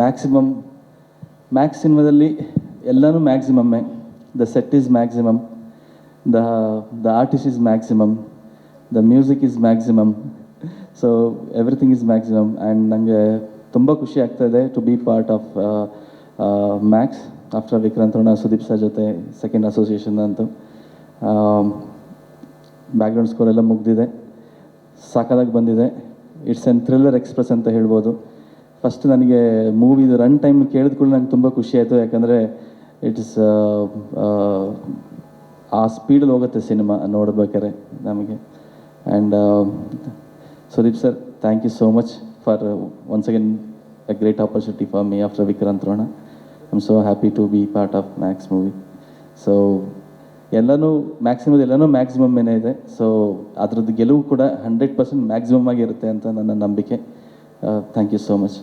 Maximum Max ಸಿನಿಮಾದಲ್ಲಿ ಎಲ್ಲನೂ ಮ್ಯಾಕ್ಸಿಮಮ್ಮೇ the set is maximum the the artist is maximum the music is maximum so everything is maximum and ನನಗೆ ತುಂಬ ಖುಷಿ ಆಗ್ತಾಯಿದೆ to be part of max after Vikrant Rona Sudeep sir ಜೊತೆ second association ಅಂತೂ. Background score ಎಲ್ಲ ಮುಗ್ದಿದೆ. ಸಾಕಾದಾಗ ಬಂದಿದೆ. It's an thriller express ಅಂತ ಹೇಳ್ಬೋದು. ಫಸ್ಟ್ ನನಗೆ ಮೂವಿದು ರನ್ ಟೈಮ್ ಕೇಳಿದ್ಕೊಂಡು ನಂಗೆ ತುಂಬ ಖುಷಿ ಆಯಿತು. ಯಾಕಂದರೆ ಇಟ್ಸ್ ಆ ಸ್ಪೀಡಲ್ಲಿ ಹೋಗುತ್ತೆ ಸಿನಿಮಾ ನೋಡ್ಬೇಕಾದ್ರೆ ನಮಗೆ. And Sudeep sir thank you so much for once again a great opportunity for me after Vikrant Rona I am so happy to be part of max movie so ಎಲ್ಲನೂ maximum ಎಲ್ಲನೂ maximum ಏನೇ ಇದೆ. So ಅದರದ್ದು ಗೆಲುವು ಕೂಡ hundred percent maximum ಆಗಿರುತ್ತೆ ಅಂತ ನನ್ನ ನಂಬಿಕೆ. Thank you so much